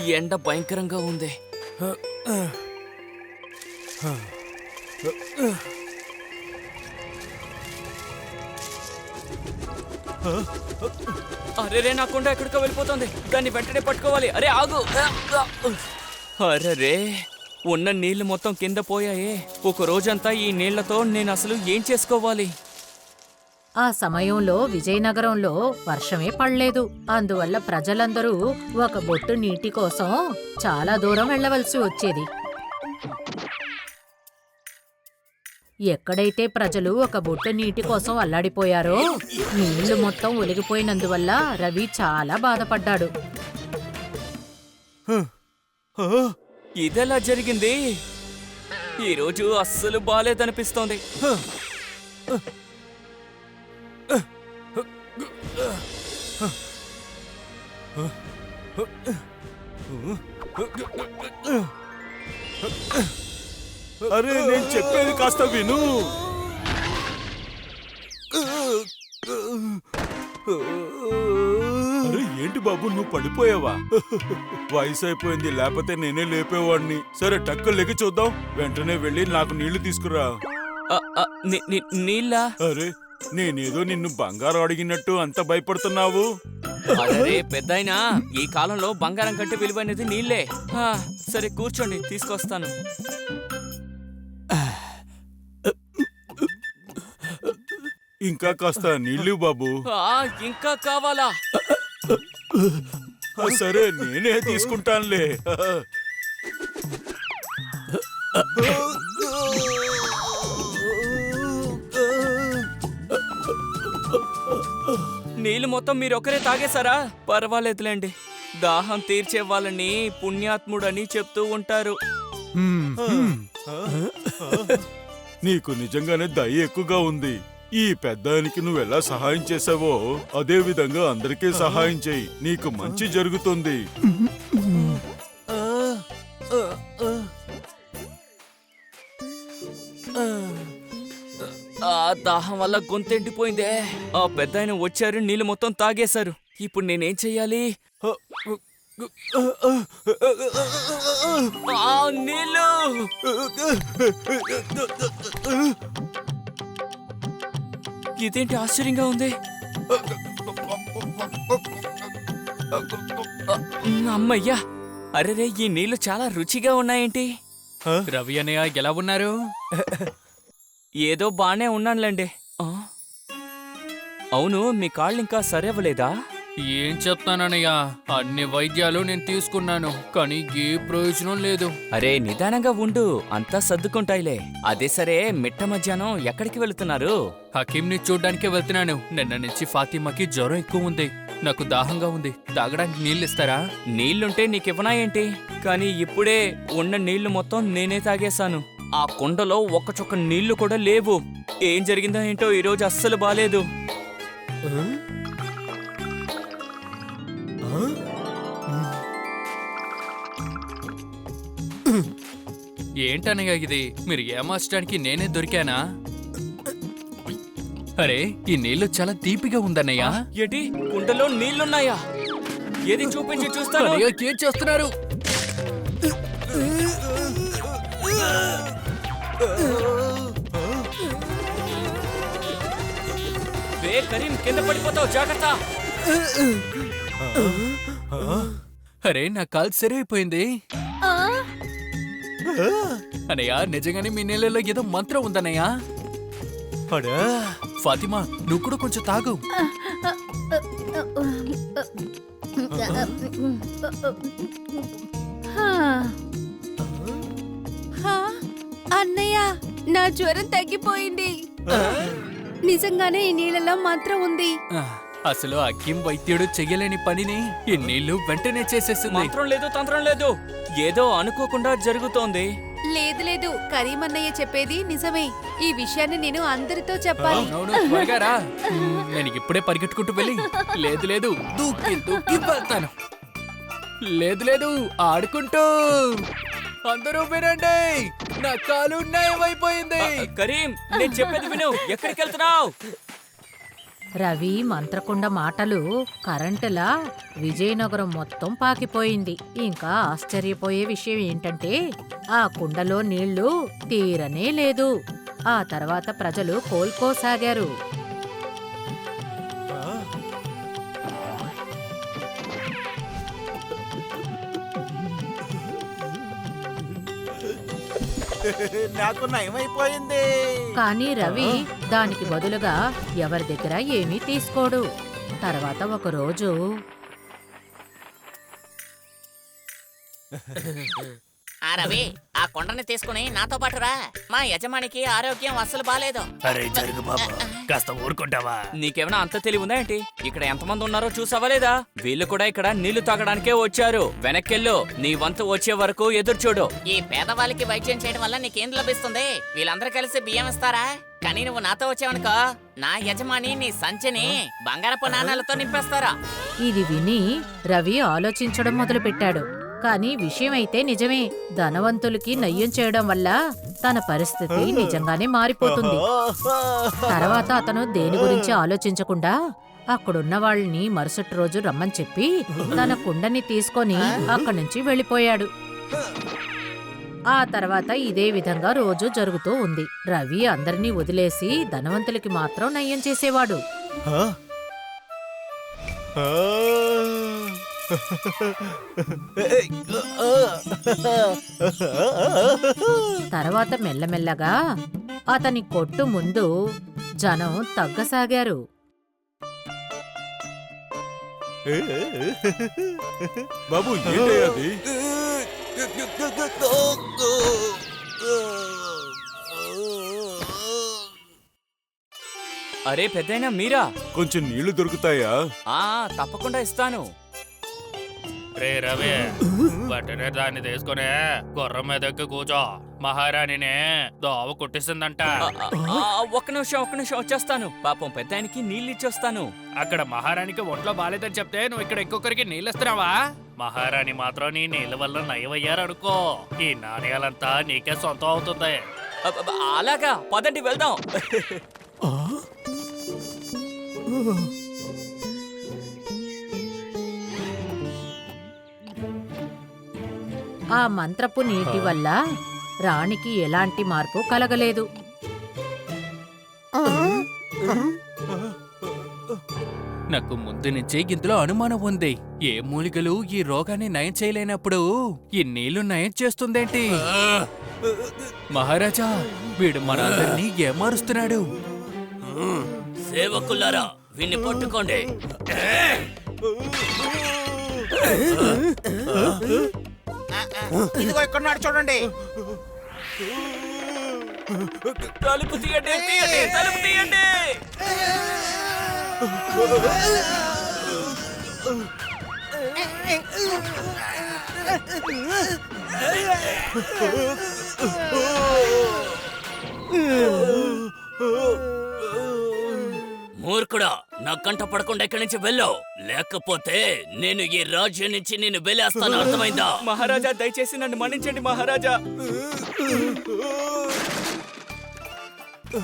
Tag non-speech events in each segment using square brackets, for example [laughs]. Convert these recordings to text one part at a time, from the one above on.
ఈ ఎండ భయంకరంగా ఉంది. అరే రే నా కొండ ఎక్కడికో వెళ్ళిపోతుంది. దాన్ని వెంటనే పట్టుకోవాలి. అరే ఆగు. అరే రే ఉన్న నీళ్ళు మొత్తం కింద పోయాయే. ఒక రోజంతా ఈ నీళ్ళతో నేను అసలు ఏం చేసుకోవాలి? ఆ సమయంలో విజయనగరంలో వర్షమే పడలేదు. అందువల్ల ప్రజలందరూ ఒక బొట్టు నీటి కోసం చాలా దూరం వెళ్ళవలసి వచ్చేది. ఎక్కడైతే ప్రజలు ఒక బొట్టు నీటి కోసం అల్లాడిపోయారో నీళ్ళు మొత్తం ఒలిగిపోయినందువల్ల రవి చాలా బాధపడ్డాడు. ఇదెలా జరిగింది? ఈరోజు అస్సలు బాలేదనిపిస్తోంది. నేను చెప్పేది కాస్త విను. అరే ఏంటి బాబు నువ్వు పడిపోయావా? వయసు అయిపోయింది లేకపోతే నేనే లేపేవాడిని. సరే టక్కు లెగి చూద్దాం. వెంటనే వెళ్ళి నాకు నీళ్ళు తీసుకురా. నీళ్ళా? అరే నేనేదో నిన్ను బంగారం అడిగినట్టు అంత భయపడుతున్నావు. అరే పెద్దాయనా ఈ కాలంలో బంగారం కంటే విలువైనది నీళ్ళే. ఆ, సరే కూర్చోండి తీసుకొస్తాను. ఇంకా కాస్త నీళ్ళు బాబు. ఆ, ఇంకా కావాలా? ఆ, సరే నేనే తీసుకుంటానులే. నీళ్ళు మొత్తం మీరు ఒకరే తాగేశారా? పర్వాలేదులేండి. దాహం తీర్చే వాళ్ళని పుణ్యాత్ముడని చెప్తూ ఉంటారు. నీకు నిజంగానే దయ ఎక్కువగా ఉంది. ఈ పెద్దానికి నువ్వు ఎలా సహాయం చేసావో అదే విధంగా అందరికీ సహాయం చేయి. నీకు మంచి జరుగుతుంది. ఆ దాహం వల్ల గొంతెండిపోయిందే ఆ పెద్ద వచ్చారు నీళ్ళు మొత్తం తాగేశారు. ఇప్పుడు నేనేం చెయ్యాలి? ఆ నీళ్ళు! ఇదేంటి ఆశ్చర్యంగా ఉంది? అమ్మయ్యా! అరెరే ఈ నీళ్ళు చాలా రుచిగా ఉన్నాయేంటి? రవి అన్నయ్య ఎలా ఉన్నారు? ఏదో బానే ఉన్నానులేండి? అవును మీ కాళ్ళు ఇంకా సరవ్వలేదా? ఏం చెప్తానన్నయ్య? అన్ని వైద్యాలు నేను తీసుకున్నాను కానీ ఏ ప్రయోజనం లేదు. అరే నిదానంగా ఉండు. అంతా సర్దుకుంటాయిలే. అదే సరే మిట్ట మధ్యాహ్నం ఎక్కడికి వెళుతున్నారు? హకీంని చూడ్డానికే వెళ్తున్నాను. నిన్న నుంచి ఫాతిమాకి జ్వరం ఎక్కువ ఉంది. నాకు దాహంగా ఉంది. తాగడానికి నీళ్ళు ఇస్తారా నీళ్ళుంటే నీకివ్వనా ఏంటి కానీ ఇప్పుడే ఉన్న నీళ్ళు మొత్తం నేనే తాగేశాను. ఆ కుండలో ఒక్క చుక్క నీళ్ళు కూడా లేవు. ఏం జరిగిందో ఏంటో ఈరోజు అస్సలు బాలేదు. ఏంటన్నయ్య ఇది? మీరు ఏమార్చడానికి నేనే దొరికానా? అరే ఈ నీళ్ళు చాలా తీపిగా ఉందన్నయ్య. ఏంటి? కుండలో నీళ్ళున్నాయా? ఏది చూపించి చూస్తాను? అన్నయ్య ఏం చేస్తున్నారు? వే కరీం కింద పడిపోతావు జాగ్రత్త. అరే నా కాల్ సరి అయిపోయింది అన్నయ్య నిజంగానే మీ నీళ్ళలో ఏదో మంత్రం ఉందన్నయ్య. అడా. ఫాతిమా నువ్వు కూడా కొంచెం తాగు. హా, అన్నయ్య నా జ్వరం తగ్గిపోయింది. నిజంగానే ఈ నీళ్ళలో మంత్రం ఉంది. అసలు అగ్గిం వైద్యుడు చెయ్యలేని పనిని నీళ్ళు వెంటనే చేసేసింది మంత్రం లేదు తంత్రం లేదు. ఏదో అనుకోకుండా జరుగుతోంది. లేదు లేదు. కరీం అన్నయ్య చెప్పేది నిజమే. ఈ విషయాన్ని నేను అందరితో చెప్పాలి. అవునవును త్వరగా రా. మ్, నేను ఇప్పుడే పరిగెట్టుకుంటూ వెళ్ళి లేదు లేదు దూకి దూకి వెళ్తాను. లేదు లేదు ఆడుకుంటూ. అందరూ వినండి నా కాలు నయమైపోయింది. కరీం నేను చెప్పేది విను. ఎక్కడికి వెళ్తున్నావు? రవి మంత్రకుండ మాటలు కరెంటులా విజయనగరం మొత్తం పాకిపోయింది. ఇంకా ఆశ్చర్యపోయే విషయం ఏంటంటే ఆ కుండలో నీళ్ళు తీరనే లేదు. ఆ తర్వాత ప్రజలు కోల్పోసాగారు. నాకు నయమైపోయింది. కానీ రవి దానికి బదులుగా ఎవరి దగ్గర ఏమీ తీసుకోడు. తర్వాత ఒక రోజు [laughs] ఆ రవి ఆ కొండని తీసుకుని నాతో పాటు రా. మా యజమానికి ఆరోగ్యం అస్సలు బాలేదు. అరే జరుగు బాబు. కాస్త ఊరుకుంటావా? నీకేమైనా అంత తెలివి ఉందా ఏంటి? ఇక్కడ ఎంతమంది ఉన్నారో చూసావా లేదా? వీళ్ళు కూడా ఇక్కడ నీళ్ళు తాగడానికే వచ్చారు. వెనక్కెళ్ళు. నీ వంతు వచ్చే వరకు ఎదురు చూడు. ఈ పేదవాళ్ళకి వైద్యం చేయడం వల్ల నీకేం లభిస్తుంది? వీళ్ళందరూ కలిసి బియ్యం ఇస్తారా? కానీ నువ్వు నాతో వచ్చావనుకో నా యజమాని నీ సంచిని బంగారపు నాణాలతో నింపేస్తారా? ఇది విని రవి ఆలోచించడం మొదలుపెట్టాడు. కానీ విషయం అయితే నిజమే. ధనవంతులకి నయ్యం చేయడం వల్ల తన పరిస్థితి నిజంగానే మారిపోతుంది. తర్వాత అతను దేని గురించి ఆలోచించకుండా అక్కడున్న వాళ్ళని మరుసటి రోజు రమ్మని చెప్పి తన కుండని తీసుకొని అక్కడి నుంచి వెళ్ళిపోయాడు. ఆ తర్వాత ఇదే విధంగా రోజు జరుగుతూ ఉంది. రవి అందరినీ వదిలేసి ధనవంతులకి మాత్రం నయ్యం చేసేవాడు. తర్వాత మెల్లమెల్లగా అతని కొట్టు ముందు జనం తగ్గసాగారు. బాబు అరే పెద్దయినా మీరా? కొంచెం నీళ్ళు దొరుకుతాయా? ఆ తప్పకుండా ఇస్తాను. రే రవి బట్టనే దాన్ని తీసుకుని గుర్రం మీద ఎక్కి కూర్చో. మహారాణినే దోవ కుట్టిస్తుందంట ఒక్క నిమిషం ఒక్క నిమిషం వచ్చేస్తాను. పాపం పెద్దాయనికి నీళ్ళు ఇచ్చొస్తాను అక్కడ మహారాణికి ఒంట్లో బాలేదని చెప్తే నువ్వు ఇక్కడ ఇంకొకరికి నీళ్ళిస్తున్నావా? మహారాణి మాత్రం నీ నీళ్ళ వల్ల నయమయ్యారనుకో. ఈ నాణ్యాలంతా నీకే సొంతం అవుతుంది. అలాగా. పదండి వెళ్దాం. ఆ మంత్రపు నీటి వల్ల రాణికి ఎలాంటి మార్పు కలగలేదు. నాకు ముందు నుంచే ఇందులో అనుమానం ఉంది. ఏ మూలికలు ఈ రోగాన్ని నయం చేయలేనప్పుడు ఈ నీళ్ళు నయం చేస్తుందేంటి? మహారాజా వీడు మనందరినీ ఏమారుస్తున్నాడు? సేవకులారా విన్ని పట్టుకోండి. ఇదిగో ఇక్కడ చూడండి. తలుపు తీయండి తీయండి తలుపు తీయండి. మూర్ఖుడా నా కంట పడకుండా ఇక్కడి నుంచి వెళ్ళు. లేకపోతే నేను ఈ రాజ్యం నుంచి నేను వెళ్ళేస్తాను. అర్థమైందా? మహారాజా దయచేసి నన్ను మన్నించండి మహారాజా.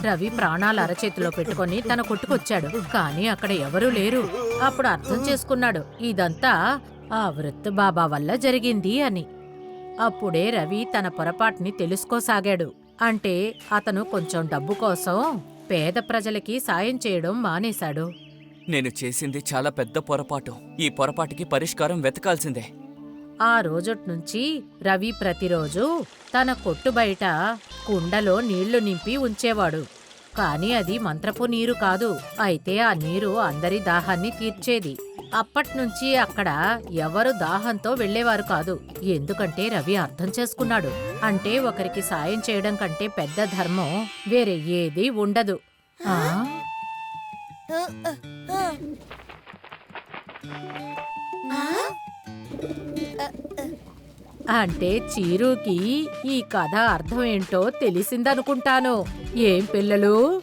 రవి ప్రాణాలు అరచేతిలో పెట్టుకొని తన కొట్టుకొచ్చాడు. కానీ అక్కడ ఎవరూ లేరు. అప్పుడు అర్థం చేసుకున్నాడు. ఇదంతా ఆ వృత్త బాబా వల్ల జరిగింది అని. అప్పుడే రవి తన పొరపాటుని తెలుసుకోసాగాడు. అంటే అతను కొంచెం డబ్బు కోసం పేద ప్రజలకి సాయం చేయడం మానేశాడు. నేను చేసింది చాలా పెద్ద పొరపాటు. ఈ పొరపాటుకి పరిష్కారం వెతకాల్సిందే. ఆ రోజుట్నుంచి రవి ప్రతిరోజు తన కొట్టు బయట కుండలో నీళ్ళు నింపి ఉంచేవాడు. కాని అది మంత్రపు నీరు కాదు. అయితే ఆ నీరు అందరి దాహాన్ని తీర్చేది. అప్పట్నుంచి అక్కడ ఎవరు దాహంతో వెళ్ళేవారు కాదు. ఎందుకంటే రవి అర్థం చేసుకున్నాడు. అంటే ఒకరికి సాయం చేయడం కంటే పెద్ద ధర్మం వేరే ఏదీ ఉండదు. ఆ? అంటే చీరుకి ఈ కథ అర్థం ఏంటో తెలిసిందనుకుంటాను. ఏం పిల్లలు?